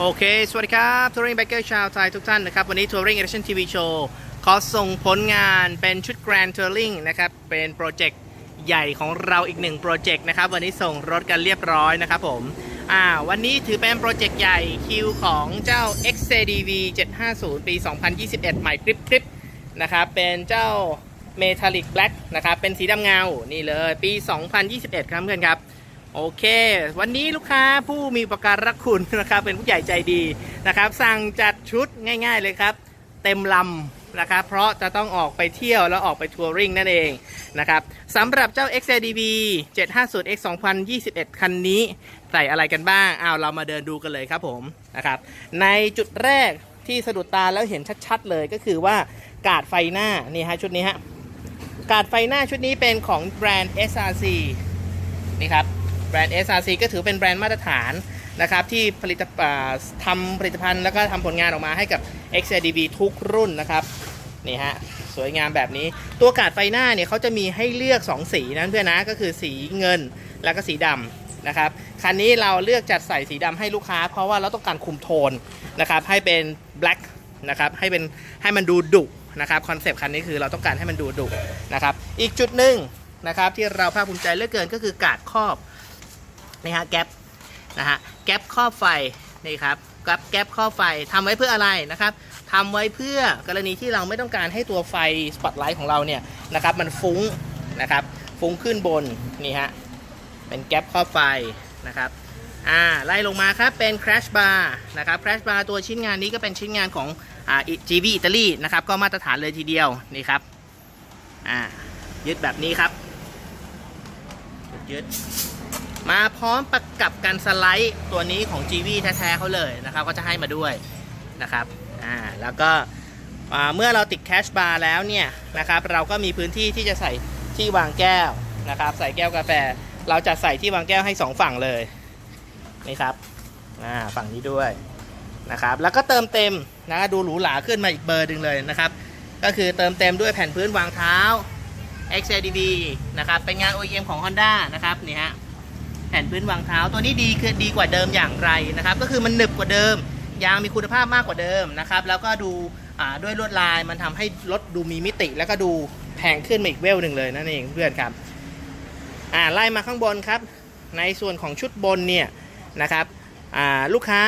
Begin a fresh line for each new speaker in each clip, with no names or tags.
โอเค สวัสดีครับทัวริง g บเกอร์ชาวไทยทุกท่านนะครับ วันนี้ทัวริง Edition TV Show ขอส่งผลงานเป็นชุด Grand Touring นะครับ เป็นโปรเจกต์ใหญ่ของเราอีกหนึ่งโปรเจกต์นะครับ วันนี้ส่งรถกันเรียบร้อยนะครับผม อ่า วันนี้ถือเป็นโปรเจกต์ใหญ่คิวของเจ้า XCDV 750 ปี 2021 ใหม่กริบกริบนะครับ เป็นเจ้า Metallic Black นะครับ เป็นสีดำเงา นี่เลย ปี 2021 ครับเพื่อนครับ โอเค วันนี้ลูกค้าผู้มีประการรักคุณนะครับ เป็นผู้ใหญ่ใจดีนะครับ สั่งจัดชุดง่าย ๆเลยครับ เต็มลำนะครับ เพราะจะต้องออกไปเที่ยวแล้วออกไปทัวริงนั่นเองนะครับสำหรับเจ้า XADV 750X 2021 คันนี้ ใส่อะไรกันบ้างอ้าวเรามาเดินดูกันเลยครับผมนะครับ ในจุดแรกที่สะดุดตาแล้วเห็นชัดๆเลยก็คือว่ากาดไฟหน้านี่ฮะชุดนี้ฮะกาดไฟหน้าชุดนี้เป็นของแบรนด์ SRC นี่ครับ แบรนด์ SRC ก็ถือเป็นแบรนด์มาตรฐานนะครับที่ผลิตทำผลิตภัณฑ์แล้วก็ทำผลงานออกมาให้กับ XADV ทุกรุ่นนะครับนี่ฮะสวยงามแบบนี้ ตัวกาดไฟหน้าเนี่ยเขาจะมีให้เลือก 2 สีนะเพื่อนนะก็คือสีเงินแล้วก็สีดำนะครับคันนี้เราเลือกจัดใส่สีดำให้ลูกค้า เพราะว่าเราต้องการคุมโทนนะครับให้เป็น black นะครับให้เป็นให้มันดูดุนะครับคอนเซปต์คันนี้คือเราต้องการให้มันดูดุนะครับอีกจุดหนึ่งนะครับที่เราภาคภูมิใจเหลือเกินก็คือกาดครอบ นี่ฮะแก๊ปนะฮะแก๊ปครอบไฟนี่ครับแก๊ปแก๊ปครอบไฟทำไว้เพื่ออะไรนะครับทำไว้เพื่อกรณีที่เราไม่ต้องการให้ตัวไฟสปอตไลท์ของเราเนี่ยนะครับมันฟุ้งนะครับฟุ้งขึ้นบนนี่ฮะเป็นแก๊ปครอบไฟนะครับอ่าไล่ลงมาครับเป็น crash bar นะครับ crash bar ตัวชิ้นงานนี้ก็เป็นชิ้นงานของอ่า GV อิตาลีนะครับก็มาตรฐานเลยทีเดียวนี่ครับอ่ายึดแบบนี้ครับยึด มาพร้อมประกับการสไลด์ตัวนี้ของ GV แท้ๆเขาเลยนะครับ ก็จะให้มาด้วยนะครับอ่าแล้วก็เมื่อเราติดแคชบาร์แล้วเนี่ยนะครับเราก็มีพื้นที่ที่จะใส่ที่วางแก้วนะครับ ใส่แก้วกาแฟ เราจะใส่ที่วางแก้วให้สองฝั่งเลยนี่ครับอ่าฝั่งนี้ด้วยนะครับ แล้วก็เติมเต็มนะดูหรูหราขึ้นมาอีกเบอร์หนึ่งเลยนะครับ ก็คือเติมเต็มด้วยแผ่นพื้นวางเท้า XADV นะครับ เป็นงาน OEM ของ Honda นะครับนี่ฮะ แผ่นพื้นวางเท้าตัวนี้ดีคือดีกว่าเดิมอย่างไรนะครับ ก็คือมันหนึบกว่าเดิม ยางมีคุณภาพมากกว่าเดิมนะครับ แล้วก็ดูด้วยลวดลายมันทำให้รถดูมีมิติ แล้วก็ดูแพงขึ้นมาอีกเวลหนึ่งเลยนั่นเองเพื่อนครับอ่าไล่มาข้างบนครับ ในส่วนของชุดบนเนี่ยนะครับอ่าลูกค้า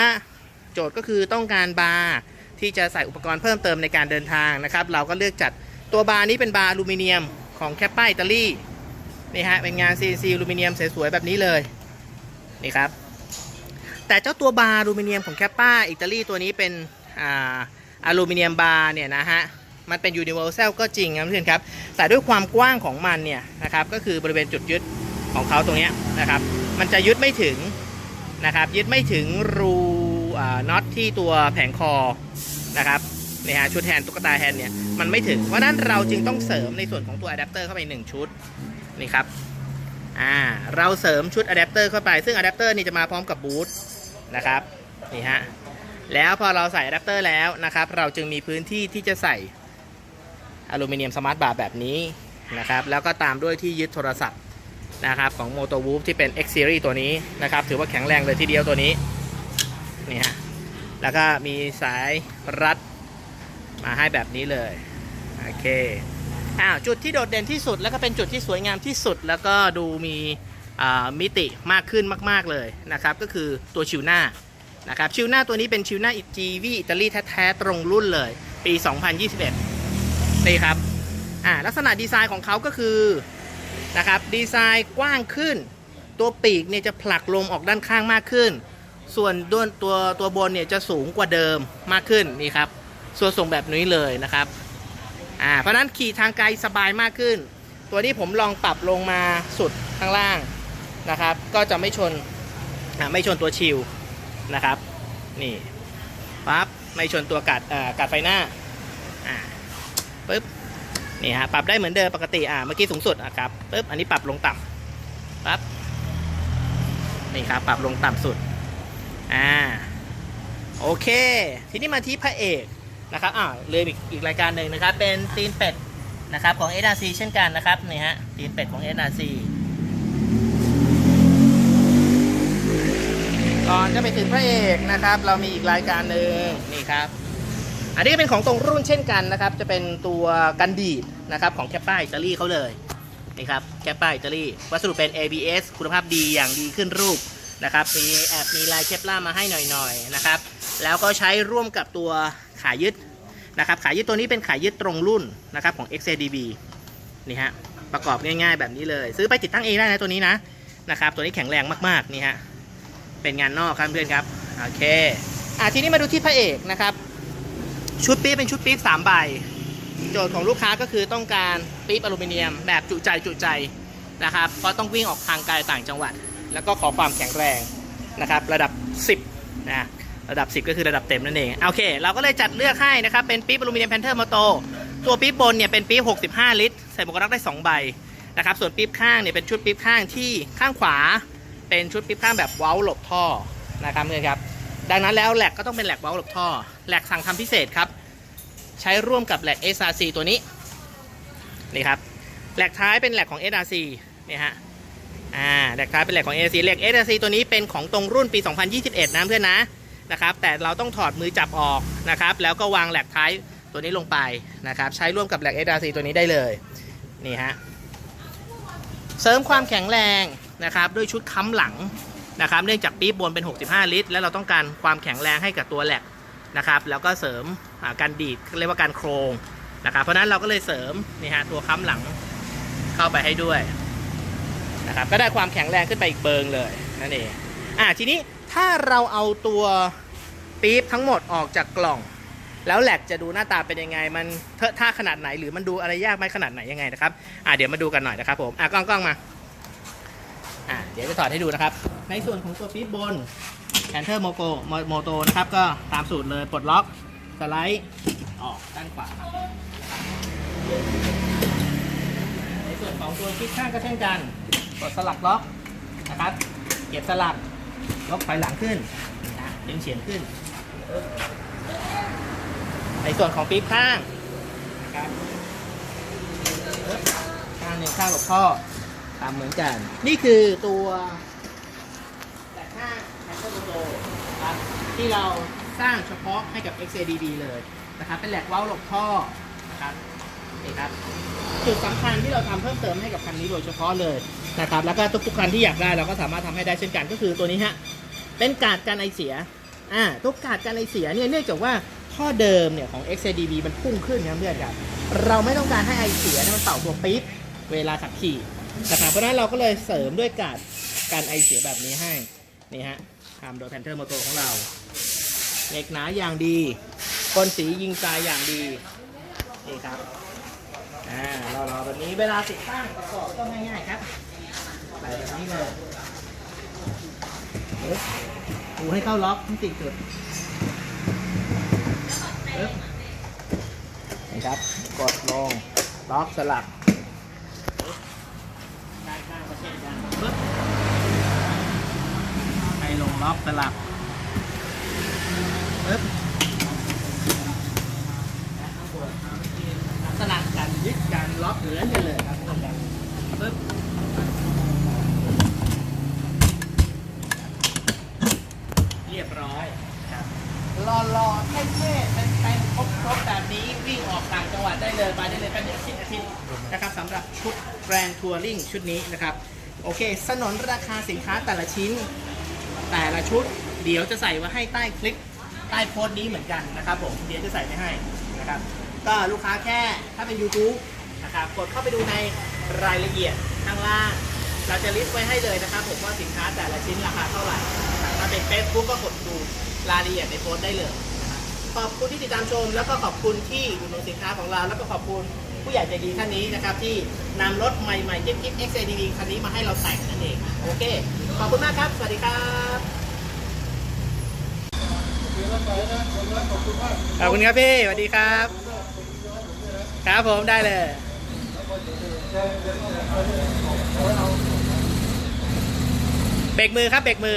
โจทย์ก็คือต้องการบาร์ที่จะใส่อุปกรณ์เพิ่มเติมในการเดินทางนะครับ เราก็เลือกจัดตัวบาร์นี้เป็นบาร์อลูมิเนียมของแคปป้าอิตาลี นี่ฮะเป็นงาน CNC อลูมิเนียมสวยๆแบบนี้เลยนี่ครับ แต่เจ้าตัวบาร์อลูมิเนียมของแคปป้าอิตาลีตัวนี้เป็นอ่าอลูมิเนียมบาร์เนี่ยนะฮะมันเป็น Universal ก็จริงครับเพื่อนครับแต่ด้วยความกว้างของมันเนี่ยนะครับก็คือบริเวณจุดยึดของเขาตรงนี้นะครับมันจะยึดไม่ถึงนะครับยึดไม่ถึงรูน็อตที่ตัวแผงคอนะครับนี่ฮะชุดแฮนตุ๊กตาแฮนเนี่ยมันไม่ถึงเพราะฉะนั้นเราจึงต้องเสริมในส่วนของตัวอะแดปเตอร์เข้าไปหนึ่งชุด นี่ครับอ่าเราเสริมชุดอะแดปเตอร์เข้าไปซึ่งอะแดปเตอร์นี่จะมาพร้อมกับบูทนะครับนี่ฮะแล้วพอเราใส่อะแดปเตอร์แล้วนะครับ เราจึงมีพื้นที่ที่จะใส่อลูมิเนียมสมาร์ทบาร์แบบนี้นะครับแล้วก็ตามด้วยที่ยึดโทรศัพท์นะครับของ m o t o w o o f ที่เป็น X Series ตัวนี้นะครับถือว่าแข็งแรงเลยทีเดียวตัวนี้นี่ฮะแล้วก็มีสายรัดมาให้แบบนี้เลย โอเค อ้าวจุดที่โดดเด่นที่สุด แล้วก็เป็นจุดที่สวยงามที่สุด แล้วก็ดูมีมิติมากขึ้นมากๆเลยนะครับ ก็คือตัวชิวหน้านะครับชิวหน้าตัวนี้เป็นชิวหน้า GV อิตาลีแท้ๆตรงรุ่นเลย ปี 2021นี่ครับอ่าลักษณะดีไซน์ของเขาก็คือนะครับดีไซน์กว้างขึ้น ตัวปีกเนี่ยจะผลักลมออกด้านข้างมากขึ้น ส่วนด้วนตัวตัวบนเนี่ยจะสูงกว่าเดิมมากขึ้นนี่ครับส่วนทรงแบบนี้เลยนะครับ อ่าเพราะนั้นขี่ทางไกลสบายมากขึ้น ตัวนี้ผมลองปรับลงมาสุดข้างล่างนะครับ ก็จะไม่ชนไม่ชนตัวชิลนะครับ นี่ปั๊บไม่ชนตัวกัดกัดไฟหน้าอ่าปึ๊บนี่ฮะปรับได้เหมือนเดิมปกติอ่าเมื่อกี้สูงสุดอะครับปึ๊บอันนี้ปรับลงต่ำปั๊บนี่ครับปรับลงต่ำสุดอ่าโอเค ทีนี้มาที่พระเอก นะครับอ่าเลยอีกอีกรายการหนึ่งนะครับ เป็นตีนเป็ดนะครับของ SRC เช่นกันนะครับนี่ฮะตีนเป็ดของ SRC ก่อนจะไปถึงพระเอกนะครับ เรามีอีกรายการหนึ่งนี่ครับ อันนี้เป็นของตรงรุ่นเช่นกันนะครับ จะเป็นตัวกันดีดนะครับของแคปป้าอิตาลีเขาเลยนี่ครับแคปป้าอิตาลีวัสดุเป็น ABS คุณภาพดีอย่างดีขึ้นรูปนะครับมีแอบมีลายเคปล่ามาให้หน่อยๆนะครับ แล้วก็ใช้ร่วมกับตัว ขายึดนะครับขายึดตัวนี้เป็นขายึดตรงรุ่นนะครับของ XADB นี่ฮะประกอบง่ายๆแบบนี้เลย ซื้อไปติดตั้งเองได้นะตัวนี้นะนะครับตัวนี้แข็งแรงมากๆนี่ฮะเป็นงานนอกครับเพื่อนครับโอเคอะทีนี้มาดูที่พระเอกนะครับ ชุดปี๊บเป็นชุดปี๊บสามใบ โจทย์ของลูกค้าก็คือต้องการปี๊บอลูมิเนียม แบบจุใจจุใจนะครับเพราะต้องวิ่งออกทางไกลต่างจังหวัด แล้วก็ขอความแข็งแรงนะครับ ระดับ 10นะ ระดับ 10 ก็คือระดับเต็มนั่นเอง โอเค เราก็เลยจัดเลือกให้นะครับ เป็นปี๊บอลูมิเนียมแพนเทอร์มอโต ตัวปี๊บบนเนี่ยเป็นปี๊บ65 ลิตร ใส่หมวกกันน็อกได้ 2 ใบนะครับ ส่วนปี๊บข้างเนี่ยเป็นชุดปี๊บข้างที่ข้างขวา เป็นชุดปี๊บข้างแบบเว้าหลบท่อนะครับเพื่อนครับ ดังนั้นแล้วแหลกก็ต้องเป็นแหลกเว้าหลบท่อ แหลกสั่งทำพิเศษครับ ใช้ร่วมกับแหลก SRC ตัวนี้ นี่ครับ แหลกท้ายเป็นแหลกของ SRC นี่ฮะอ่าแหลกท้ายเป็นแหลกของ SRC แหลก SRC ตัวนี้เป็นของตรงรุ่นปี 2021 นะเพื่อนนะ นะครับ แต่เราต้องถอดมือจับออกนะครับ แล้วก็วางแหลกท้ายตัวนี้ลงไปนะครับ ใช้ร่วมกับแหลก SRC ตัวนี้ได้เลย นี่ฮะ เสริมความแข็งแรงนะครับ ด้วยชุดค้ำหลังนะครับ เนื่องจากปี๊บบนเป็น 65 ลิตร แล้วเราต้องการความแข็งแรงให้กับตัวแหลกนะครับ แล้วก็เสริมการดีดเรียกว่าการโครงนะครับ เพราะฉะนั้นเราก็เลยเสริมนี่ฮะตัวค้ำหลังเข้าไปให้ด้วยนะครับ ก็ได้ความแข็งแรงขึ้นไปอีกเบิงเลยนั่นเองอ่าทีนี้ถ้าเราเอาตัว ปี๊บทั้งหมดออกจากกล่อง แล้วแหลกจะดูหน้าตาเป็นยังไง มันเทอะท่าขนาดไหนหรือมันดูอะไรยากไหมขนาดไหนยังไงนะครับอ่าเดี๋ยวมาดูกันหน่อยนะครับผมอ่ากล้องกล้องมาอ่าเดี๋ยวจะถอดให้ดูนะครับ ในส่วนของตัวปี๊บบนแพนเทอร์โมโกโมโตนะครับก็ตามสูตรเลยปลดล็อกสไลด์ออกด้านขวาในส่วนของตัวคลิกข้างก็เช่นกันกดสลักล็อกนะครับ เก็บสลักยกถอยหลังขึ้นนะดึงเฉียงขึ้น ในส่วนของปี๊บข้างนะครับข้างหนึ่งข้างหลบท่อตามเหมือนกัน นี่คือตัวแต่ห้างแพนเทอร์โตครับที่เราสร้างเฉพาะให้กับ XADD เลยนะครับ เป็นแหลกเว้าหลบท่อนะครับนี่ครับจุดสำคัญที่เราทำเพิ่มเติมให้กับคันนี้โดยเฉพาะเลยนะครับ แล้วก็ทุกๆคันที่อยากได้เราก็สามารถทำให้ได้เช่นกันก็คือตัวนี้ฮะเป็นการ์ดกันไอเสีย อ่าตัวกาดกันไอเสียเนี่ยเนื่องจากว่าท่อเดิมเนี่ยของ XADB มันพุ่งขึ้นครับเพื่อนครับ เราไม่ต้องการให้ไอเสียเนี่ยมันเป่าตัวปี๊บเวลาขับขี่นะครับเพราะฉะนั้นเราก็เลยเสริมด้วยกาดกันไอเสียแบบนี้ให้นี่ฮะทำโดยแพนเทอร์โมโตของเราเหล็กหนาอย่างดีก้นสียิงทรายอย่างดีนี่ครับอ่ารอๆแบบนี้เวลาติดตั้งประกอบก็ง่ายๆครับใส่แบบนี้เลย หูให้เข้าล็อกทั้งสี่จุดปึ๊บนี่ครับ กดลง ล็อกสลักปึ๊บด้านข้างก็เช่นกันปึ๊บให้ลงล็อกสลับปึ๊บสลักการยึดการล็อกเหมือเลยครับเรียบร้อยครับรอรอๆเท่ๆเป็นเป็นครบครบๆแบบนี้วิ่งออกต่างจังหวัดได้เลยไปได้เลยกันเดี๋ยวอาทิตย์อาทิตย์นะครับสำหรับชุดแกรนทัวริงชุดนี้นะครับ โอเค สนนราคาสินค้าแต่ละชิ้น แต่ละชุด เดี๋ยวจะใส่ไว้ให้ใต้คลิปใต้โพสต์นี้เหมือนกันนะครับผม เดี๋ยวจะใส่ไว้ให้นะครับ ก็ลูกค้าแค่ถ้าเป็น YouTube นะครับ กดเข้าไปดูในรายละเอียดข้างล่าง เราจะลิสต์ไว้ให้เลยนะครับ ผมว่าสินค้าแต่ละชิ้นราคาเท่าไหร่ ถ้าเป็น Facebook ก็กดดูรายละเอียดในโพสต์ได้เลย ขอบคุณที่ติดตามชม แล้วก็ขอบคุณที่อุดหนุนสินค้าของเรา แล้วก็ขอบคุณ ผู้ใหญ่ใจดีท่านนี้นะครับที่นำรถใหม่ๆจิ๊บจิ๊บ XADV คันนี้มาให้เราแต่งนั่นเองโอเค ขอบคุณมากครับ สวัสดีครับขอบคุณครับพี่สวัสดีครับ ครับผมได้เลยเบรกมือครับเบรกมือ